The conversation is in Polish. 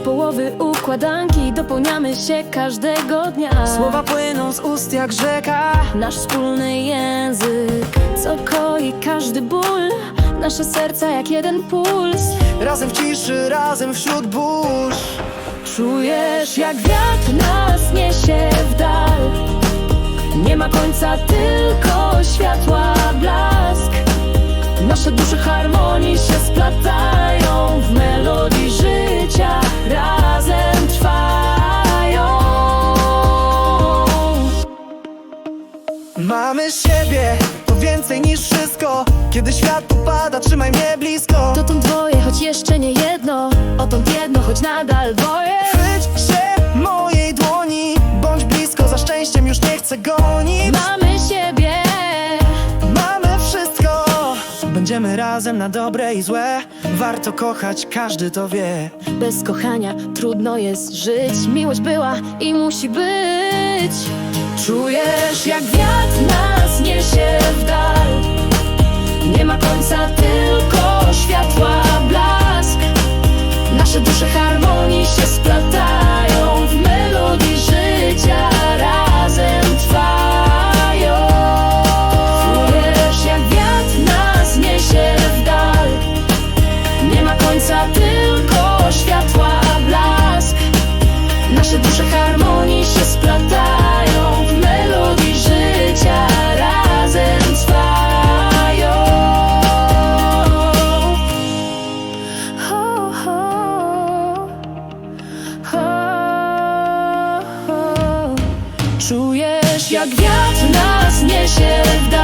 połowy układanki. Dopełniamy się każdego dnia. Słowa płyną z ust jak rzeka. Nasz wspólny język Co koi każdy ból. Nasze serca jak jeden puls. Razem w ciszy, razem wśród burz. Czujesz jak wiatr nas niesie w dal. Nie ma końca, tylko światła blask. Nasze dusze harmonii Mamy siebie, to więcej niż wszystko. Kiedy świat popada, trzymaj mnie blisko. Dotąd dwoje, choć jeszcze nie jedno. Odtąd jedno, choć nadal dwoje. Chwyć się mojej dłoni Bądź blisko, za szczęściem już nie chcę gonić. Mamy siebie. Mamy wszystko. Będziemy razem na dobre i złe. Warto kochać, każdy to wie. Bez kochania trudno jest żyć. Miłość była i musi być. Czujesz jak wiatr Czujesz jak wiatr nas niesie w dal